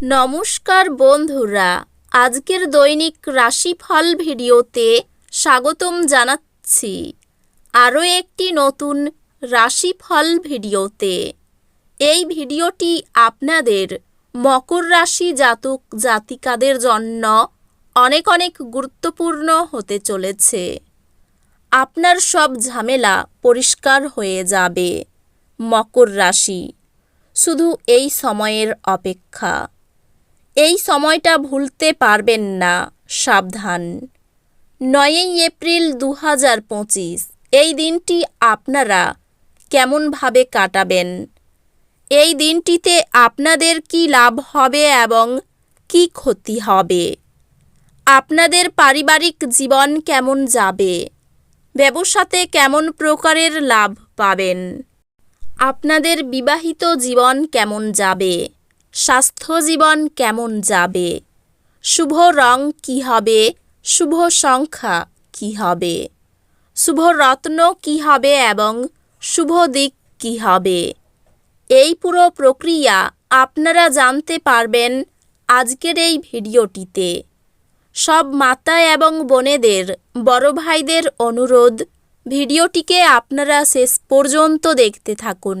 নমস্কার বন্ধুরা, আজকের দৈনিক রাশিফল ভিডিওতে স্বাগতম জানাচ্ছি। আরও একটি নতুন রাশিফল ভিডিওতে। এই ভিডিওটি আপনাদের মকর রাশি জাতক জাতিকাদের জন্য অনেক অনেক গুরুত্বপূর্ণ হতে চলেছে। আপনার সব ঝামেলা পরিষ্কার হয়ে যাবে মকর রাশি। শুধু এই সময়ের অপেক্ষা। এই সময়টা ভুলতে পারবেন না, সাবধান। নয়ই এপ্রিল দু হাজার পঁচিশ, এই দিনটি আপনারা কেমনভাবে কাটাবেন? এই দিনটিতে আপনাদের কি লাভ হবে এবং কি ক্ষতি হবে? আপনাদের পারিবারিক জীবন কেমন যাবে? ব্যবসাতে কেমন প্রকারের লাভ পাবেন? আপনাদের বিবাহিত জীবন কেমন যাবে? স্বাস্থ্য জীবন কেমন যাবে? শুভ রং কি হবে? শুভ সংখ্যা কি হবে? শুভ রত্ন কি হবে এবং শুভ দিক কি হবে? এই পুরো প্রক্রিয়া আপনারা জানতে পারবেন আজকের এই ভিডিওটিতে। সব মাতা এবং বোনেদের, বড় ভাইদের অনুরোধ, ভিডিওটিকে আপনারা শেষ পর্যন্ত দেখতে থাকুন।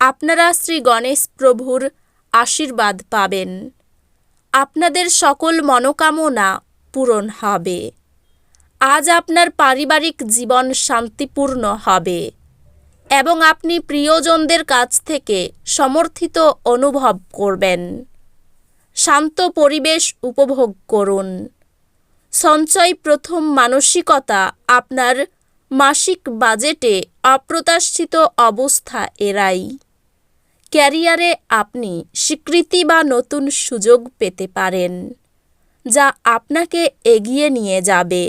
আপনারা শ্রী গণেশ প্রভুর আশীর্বাদ পাবেন। আপনাদের সকল মনোকামনা পূরণ হবে। আজ আপনার পারিবারিক জীবন শান্তিপূর্ণ হবে এবং আপনি প্রিয়জনদের কাছ থেকে সমর্থিত অনুভব করবেন। শান্ত পরিবেশ উপভোগ করুন। সঞ্চয় প্রথম মানসিকতা আপনার মাসিক বাজেটে অপ্রত্যাশিত অবস্থা এড়াই। ক্যারিয়ারে আপনি স্বীকৃতি বা নতুন সুযোগ পেতে পারেন, যা আপনাকে এগিয়ে নিয়ে যাবে।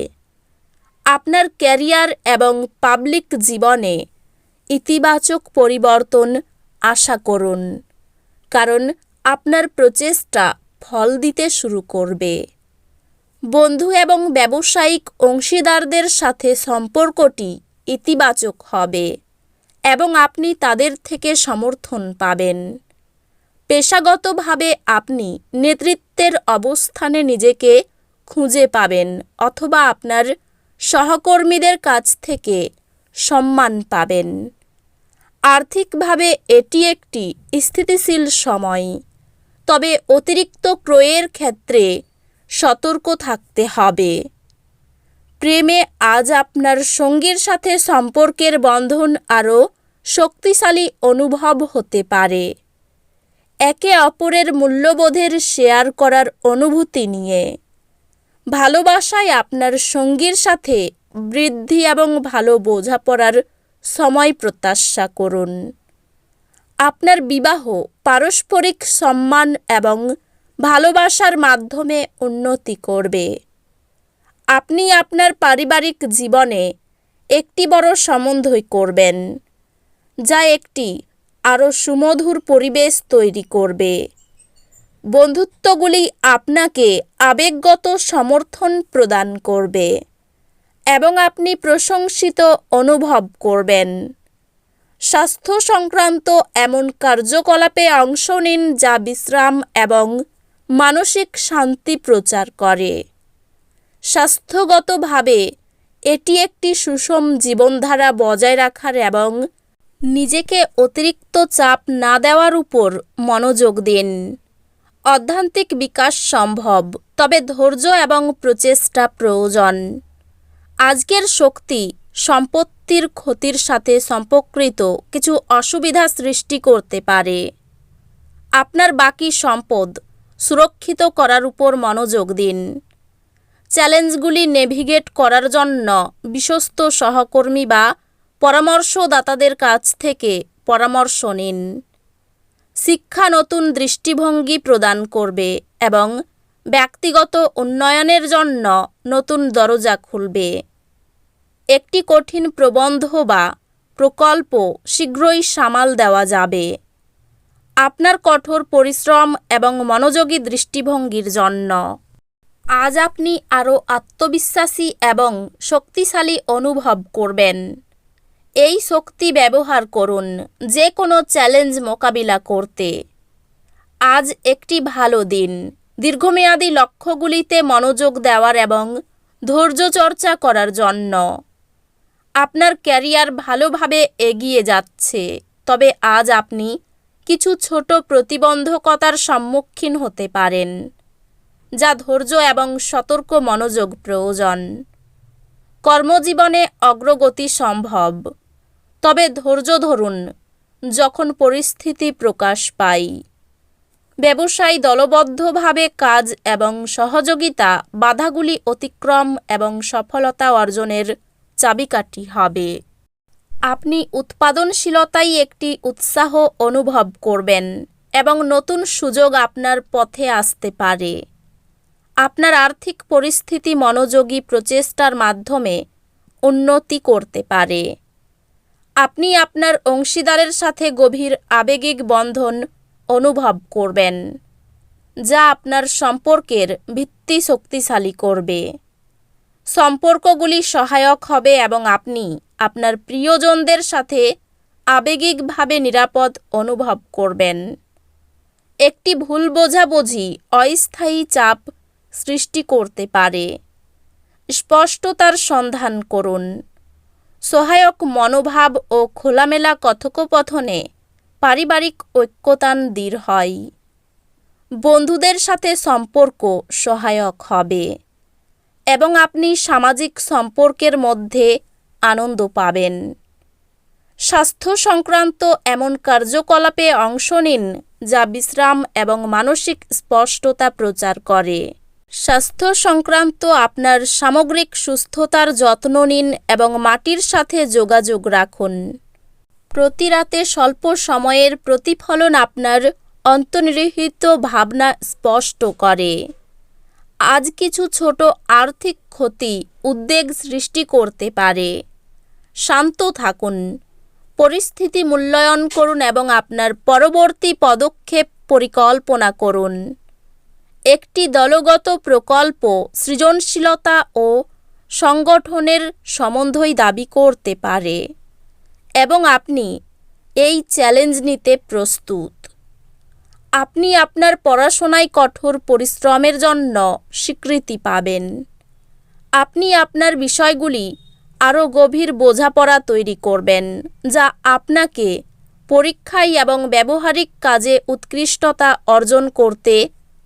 আপনার ক্যারিয়ার এবং পাবলিক জীবনে ইতিবাচক পরিবর্তন আশা করুন, কারণ আপনার প্রচেষ্টা ফল দিতে শুরু করবে। বন্ধু এবং ব্যবসায়িক অংশীদারদের সাথে সম্পর্কটি ইতিবাচক হবে। এবং আপনি তাদের থেকে সমর্থন পাবেন। পেশাগতভাবে আপনি নেতৃত্বের অবস্থানে নিজেকে খুঁজে পাবেন অথবা আপনার সহকর্মীদের কাছ থেকে সম্মান পাবেন। আর্থিকভাবে এটি একটি স্থিতিশীল সময়, তবে অতিরিক্ত ক্রয়ের ক্ষেত্রে সতর্ক থাকতে হবে। প্রেমে আজ আপনার সঙ্গীর সাথে সম্পর্কের বন্ধন আরও শক্তিশালী অনুভব হতে পারে। একে অপরের মূল্যবোধের শেয়ার করার অনুভূতি নিয়ে। ভালোবাসায় আপনার সঙ্গীর সাথে বৃদ্ধি এবং ভালো বোঝাপড়ার সময় প্রত্যাশা করুন। আপনার বিবাহ পারস্পরিক সম্মান এবং ভালোবাসার মাধ্যমে উন্নতি করবে। আপনি আপনার পারিবারিক জীবনে একটি বড় সম্বন্ধই করবেন, যা একটি আরও সুমধুর পরিবেশ তৈরি করবে। বন্ধুত্বগুলি আপনাকে আবেগগত সমর্থন প্রদান করবে এবং আপনি প্রশংসিত অনুভব করবেন। স্বাস্থ্য সংক্রান্ত এমন কার্যকলাপে অংশ নিন যা বিশ্রাম এবং মানসিক শান্তি প্রচার করে। স্বাস্থ্যগতভাবে এটি একটি সুষম জীবনধারা বজায় রাখার এবং নিজেকে অতিরিক্ত চাপ না দেওয়ার উপর মনোযোগ দিন। অধ্যান্তিক বিকাশ সম্ভব, তবে ধৈর্য এবং প্রচেষ্টা প্রয়োজন। আজকের শক্তি সম্পত্তির ক্ষতির সাথে সম্পর্কিত কিছু অসুবিধা সৃষ্টি করতে পারে। আপনার বাকি সম্পদ সুরক্ষিত করার উপর মনোযোগ দিন। চ্যালেঞ্জগুলি নেভিগেট করার জন্য বিশ্বস্ত সহকর্মী বা পরামর্শদাতাদের কাছ থেকে পরামর্শ নিন। শিক্ষা নতুন দৃষ্টিভঙ্গি প্রদান করবে এবং ব্যক্তিগত উন্নয়নের জন্য নতুন দরজা খুলবে। একটি কঠিন প্রবন্ধ বা প্রকল্প শীঘ্রই সামাল দেওয়া যাবে। আপনার কঠোর পরিশ্রম এবং মনোযোগী দৃষ্টিভঙ্গির জন্য। আজ আপনি আরও আত্মবিশ্বাসী এবং শক্তিশালী অনুভব করবেন। এই শক্তি ব্যবহার করুন যে কোনো চ্যালেঞ্জ মোকাবিলা করতে। আজ একটি ভালো দিন। দীর্ঘমেয়াদী লক্ষ্যগুলিতে মনোযোগ দেওয়ার এবং ধৈর্য চর্চা করার জন্য। আপনার ক্যারিয়ার ভালোভাবে এগিয়ে যাচ্ছে, তবে আজ আপনি কিছু ছোট প্রতিবন্ধকতার সম্মুখীন হতে পারেন। যা ধৈর্য এবং সতর্ক মনোযোগ প্রয়োজন। কর্মজীবনে অগ্রগতি সম্ভব। তবে ধৈর্য ধরুন, যখন পরিস্থিতি প্রকাশ পায়। ব্যবসায়ী দলবদ্ধভাবে কাজ এবং সহযোগিতা বাধাগুলি অতিক্রম এবং সফলতা অর্জনের চাবিকাঠি হবে। আপনি উৎপাদনশীলতাই একটি উৎসাহ অনুভব করবেন এবং নতুন সুযোগ আপনার পথে আসতে পারে। আপনার আর্থিক পরিস্থিতি মনোযোগী প্রচেষ্টার মাধ্যমে উন্নতি করতে পারে। আপনি আপনার অংশীদারের সাথে গভীর আবেগিক বন্ধন অনুভব করবেন, যা আপনার সম্পর্কের ভিত্তি শক্তিশালী করবে। সম্পর্কগুলি সহায়ক হবে এবং আপনি আপনার প্রিয়জনদের সাথে আবেগিকভাবে নিরাপদ অনুভব করবেন। একটি ভুল বোঝাবুঝি, অস্থায়ী চাপ সৃষ্টি করতে পারে। স্পষ্টতার সন্ধান করুন। সহায়ক মনোভাব ও খোলামেলা কথোপকথনে পারিবারিক ঐক্যতান দৃঢ় হয়। বন্ধুদের সাথে সম্পর্ক সহায়ক হবে এবং আপনি সামাজিক সম্পর্কের মধ্যে আনন্দ পাবেন। স্বাস্থ্য সংক্রান্ত এমন কার্যকলাপে অংশ নিন যা বিশ্রাম এবং মানসিক স্পষ্টতা প্রচার করে। স্বাস্থ্য সংক্রান্ত আপনার সামগ্রিক সুস্থতার যত্ন নিন এবং মাটির সাথে যোগাযোগ রাখুন। প্রতি রাতে স্বল্প সময়ের প্রতিফলন আপনার অন্তর্নিহিত ভাবনা স্পষ্ট করে। আজ কিছু ছোট আর্থিক ক্ষতি উদ্বেগ সৃষ্টি করতে পারে। শান্ত থাকুন, পরিস্থিতি মূল্যায়ন করুন এবং আপনার পরবর্তী পদক্ষেপ পরিকল্পনা করুন। একটি দলগত প্রকল্প সৃজনশীলতা ও সংগঠনের সম্বন্ধই দাবি করতে পারে এবং আপনি এই চ্যালেঞ্জ নিতে প্রস্তুত। আপনি আপনার পড়াশোনায় কঠোর পরিশ্রমের জন্য স্বীকৃতি পাবেন। আপনি আপনার বিষয়গুলি আরও গভীর বোঝাপড়া তৈরি করবেন, যা আপনাকে পরীক্ষায় এবং ব্যবহারিক কাজে উৎকৃষ্টতা অর্জন করতে